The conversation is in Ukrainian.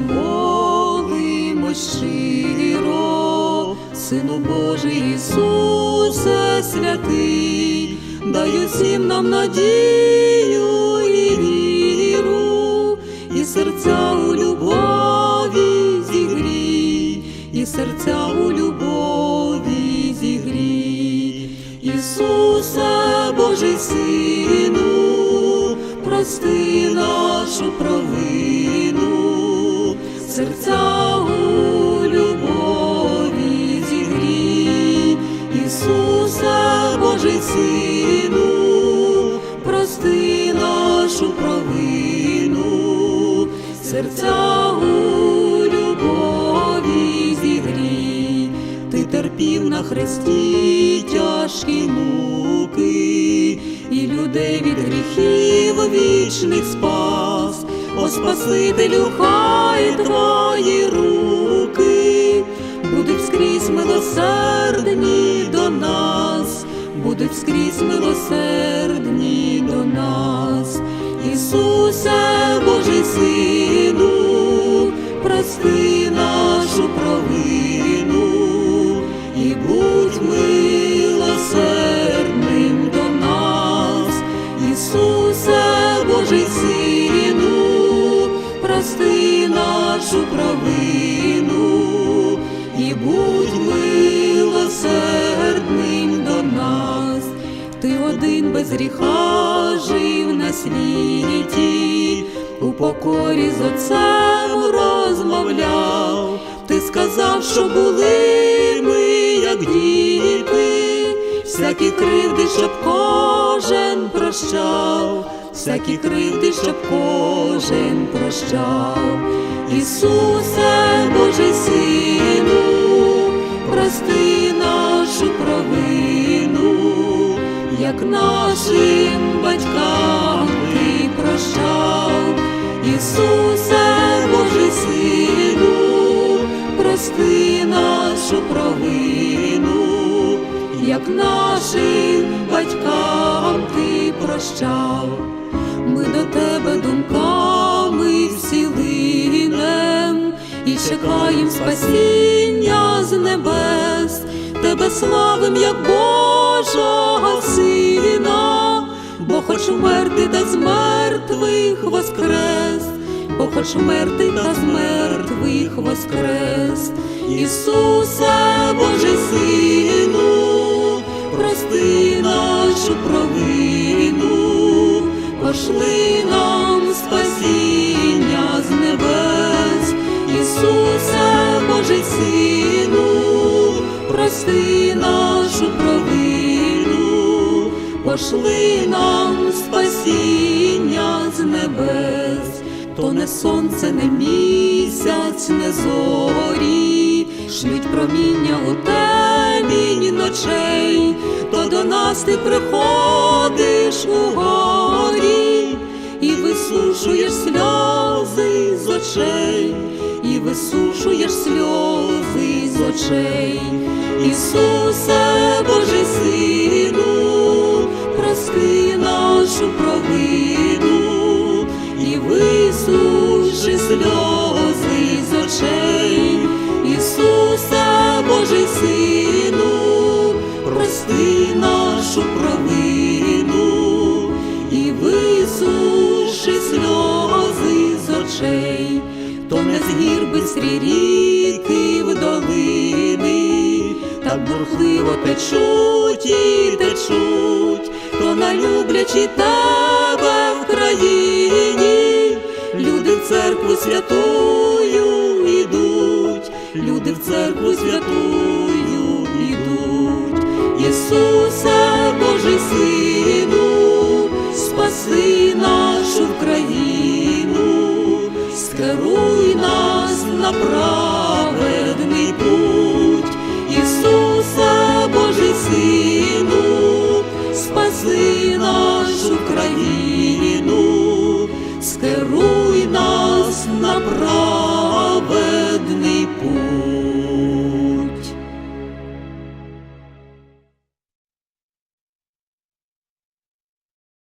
ми до молимось щиро, Сину Божий Ісусе святий, дай усім нам надію і віру, і серця у любові зігрій, і серця у любові зігрій. Ісусе, Божий Сину, прости нашу провину, серця у любові зігрій. Ісусе, Божий Сину, прости нашу провину, серця у любові зігрій. Ти терпів на хресті тяжкі муки, і людей від гріхів вічних спас, Спасителю, хай твої руки будуть скрізь милосердні до нас, будуть скрізь милосердні до нас, Ісусе, Божий Сину, прости нашу провину. І будь милосердним до нас, ти один без гріха жив на світі, у покорі з отцем розмовляв, ти сказав, що були ми, як діти, всякі кривди, щоб кожен прощав, всякі кривди, щоб кожен прощав. Ісусе, Божий Сину, прости нашу провину, як нашим батькам ти прощав, Ісусе, Божий Сину, прости нашу провину, як нашим батькам ти прощав, ми до тебе думками чекаєм спасіння з небес, тебе славим, як Божого Сина, бо хоч умерти та з мертвих воскрес, бо хоч умерти та з мертвих воскрес, Ісусе, Божий Сину, прости нашу провину, пошли нам спасіння прости нашу провину, пошли нам спасіння з небес, то не сонце, не місяць, не зорі, шлють проміння у темінь ночей, то до нас ти приходиш у горі і висушуєш сльози з очей, і висушуєш сльози з очей, Ісусе, Божий Сину, прости нашу провину і висуши сльози з очей, Ісусе, Божий Сину, прости нашу провину з гір бистрі ріки в долини, так бурхливо течуть і течуть, то на люблячі тебе в країні, люди в церкву святую ідуть, люди в церкву святую ідуть, Ісусе, Божий Сину, спаси нашу праведний путь Ісуса, Божий Сину, спаси нашу країну, скеруй нас на праведний путь.